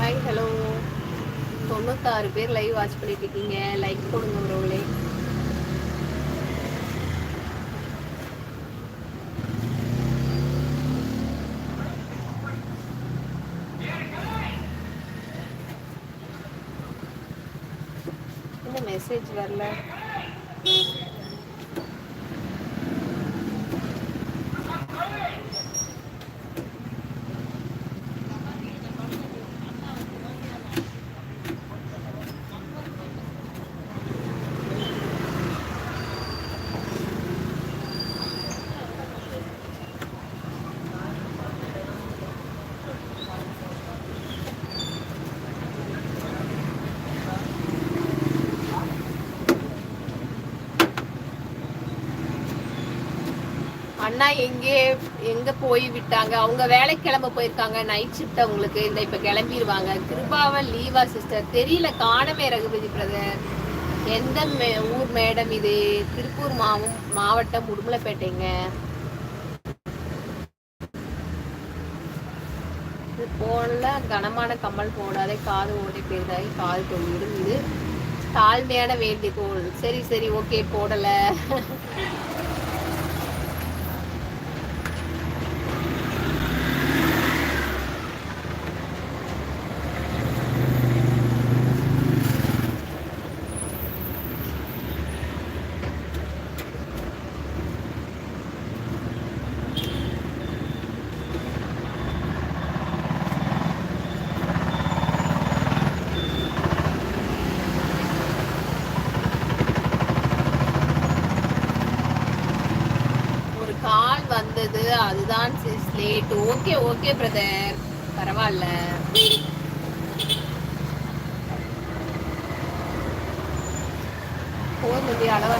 Hi hello தொண்ணூத்தாறு பேர் live watch பண்ணிட்டு இருக்கீங்க லைக் கொடுங்க உறவுகளே என்ன மெசேஜ் வரல? அண்ணா எங்கே எங்க போய் விட்டாங்க? அவங்க வேலைக்கு கிளம்ப போயிருக்காங்க. நைட் ஷிஃப்ட் அவங்களுக்கு இந்த இப்ப கிளம்பிடுவாங்க கிருபாவல் லீவா சிஸ்டர் தெரியல. காணமே ரகுபதி பிரதர் எந்த மே- ஊர் மேடம் இது? திருப்பூர் மாவம் மாவட்டம் உடுமலைப்பேட்டைங்க. இது போல கனமான கம்மல் போடாதே. காது ஓடி போயிருந்தாய் காது தொழிலும் இது தாழ்மையான வேண்டுகோள் சரி சரி ஓகே போடல. வந்தது. அதுதான் sis late okay okay brother பரவாயில்ல. போர் முடிய அளவா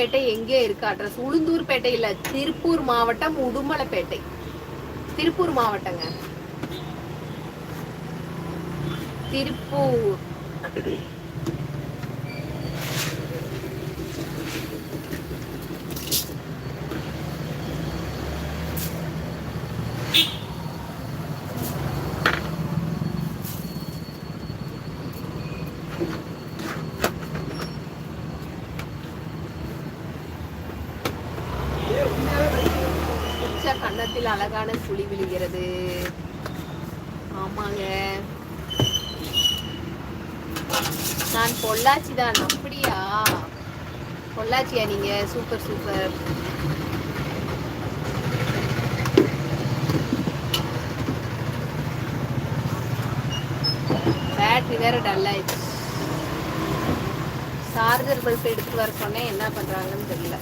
பேட்டை எங்கே இருக்கு? அட்ரஸ் உளுந்தூர்பேட்டை இல்ல திருப்பூர் மாவட்டம் உடுமலைப்பேட்டை. திருப்பூர் மாவட்டங்க. திருப்பூர். உச்ச கன்னத்தில் அழகான சுழி விழுகிறது. ஆமாங்க. நான் பொள்ளாச்சி தான் அப்படியா? பொள்ளாச்சியா நீங்க? Super super. பேட்டரி வேற டல் ஆயிடுச்சு. சார்ஜர் பல்ப் எடுத்துட்டு வர சொன்னேன் என்ன பண்றாங்கன்னு தெரியல.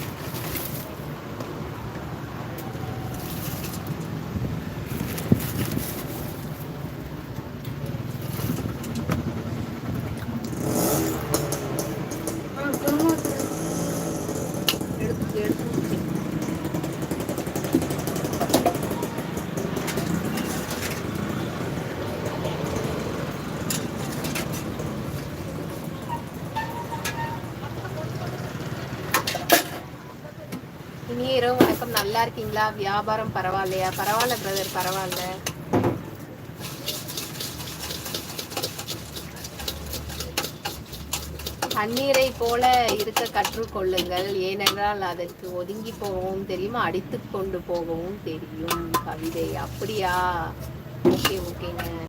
எடுத்து இனிய இரவு வணக்கம். நல்லா இருக்கீங்களா? வியாபாரம் பரவாயில்லையா? பரவாயில்ல பிரதர் பரவாயில்ல. தண்ணீரை போல இருக்க கற்றுக்கொள்ளுங்கள். ஏனென்றால் அதற்கு ஒதுங்கி போகவும் தெரியும் அடித்து கொண்டு போகவும் தெரியும். கவிதை அப்படியா? ஓகே ஓகேங்க.